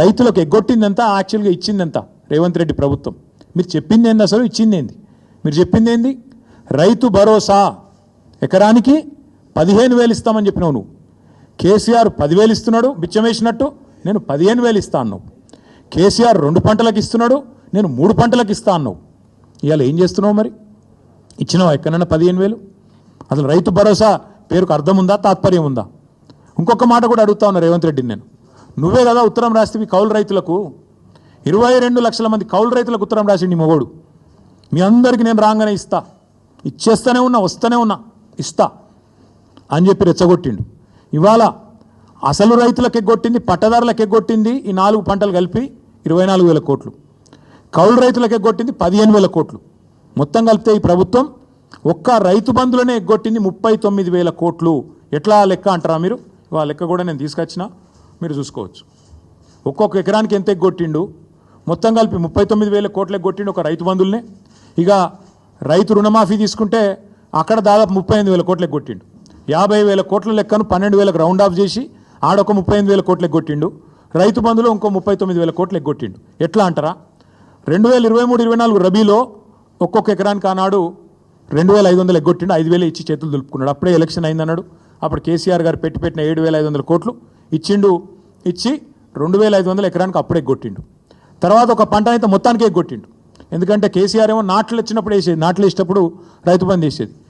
రైతులకు ఎగ్గొట్టిందంతా యాక్చువల్గా ఇచ్చిందంతా రేవంత్ రెడ్డి ప్రభుత్వం. మీరు చెప్పింది ఏంది అసలు? ఇచ్చింది ఏంది? మీరు చెప్పింది ఏంది? రైతు భరోసా ఎకరానికి పదిహేను వేలు ఇస్తామని చెప్పినావు నువ్వు. కేసీఆర్ పదివేలు ఇస్తున్నాడు బిచ్చమేసినట్టు నేను పదిహేను వేలు ఇస్తా అన్నావు. కేసీఆర్ రెండు పంటలకు ఇస్తున్నాడు నేను మూడు పంటలకు ఇస్తా అన్నావు. ఇవాళ ఏం చేస్తున్నావు మరి? ఇచ్చినావు ఎక్కడైనా పదిహేను వేలు? అసలు రైతు భరోసా పేరుకు అర్థం ఉందా తాత్పర్యం ఉందా? ఇంకొక మాట కూడా అడుగుతా ఉన్నా రేవంత్ రెడ్డిని నేను. నువ్వే కదా ఉత్తరం రాస్తే కౌలు రైతులకు. ఇరవై రెండు లక్షల మంది కౌలు రైతులకు ఉత్తరం రాసిండి మొగోడు. మీ అందరికీ నేను రాగానే ఇస్తా. ఇచ్చేస్తూనే ఉన్నా వస్తూనే ఉన్నా ఇస్తా అని చెప్పి రెచ్చగొట్టిండు. ఇవాళ అసలు రైతులకు ఎగ్గొట్టింది పట్టదారులకు ఎగ్గొట్టింది ఈ నాలుగు పంటలు కలిపి ఇరవై నాలుగు వేల కోట్లు. కౌలు రైతులకు ఎగ్గొట్టింది పదిహేను వేల కోట్లు. మొత్తం కలిపితే ఈ ప్రభుత్వం ఒక్క రైతు బంధులనే ఎగ్గొట్టింది ముప్పై తొమ్మిది వేల కోట్లు. ఎట్లా లెక్క అంటారా మీరు? ఆ లెక్క కూడా నేను తీసుకొచ్చిన. మీరు చూసుకోవచ్చు. ఒక్కొక్క ఎకరానికి ఎంత ఎగ్గొట్టిండు? మొత్తం కలిపి ముప్పై తొమ్మిది వేల కోట్లు ఎగ్గొట్టిండు ఒక రైతు బంధుల్నే ఇక రైతు రుణమాఫీ తీసుకుంటే అక్కడ దాదాపు ముప్పై ఎనిమిది వేల కోట్లకు కొట్టిండు. యాభై వేల కోట్ల లెక్కను పన్నెండు వేలకు రౌండ్ ఆఫ్ చేసి ఆడొక ముప్పై ఎనిమిది వేల కోట్లకు కొట్టిండు. రైతు బంధులో ఇంకో ముప్పై తొమ్మిది వేల కోట్లకి కొట్టిండు. ఎట్లా అంటారా? రెండు వేల ఇరవై మూడు ఇరవై నాలుగు రబీలో ఒక్కొక్క ఎకరానికి ఆనాడు రెండు వేల ఐదు వందలు ఎగ్గొట్టిండు ఐదు వేలు ఇచ్చి చేతులు దులుపుకున్నాడు. అప్పుడే ఎలక్షన్ అయిందన్నాడు. అప్పుడు కేసీఆర్ గారు పెట్టి పెట్టిన ఏడు వేల ఐదు వందల కోట్లు ఇచ్చిండు. ఇచ్చి రెండు వేల ఐదు వందల ఎకరానికి అప్పుడే కొట్టిండు తర్వాత ఒక పంట అయితే మొత్తానికే కొట్టిండు ఎందుకంటే కేసీఆర్ ఏమో నాట్లు వచ్చినప్పుడు వేసేది నాట్లు వేసేటప్పుడు రైతు బంధు వేసేది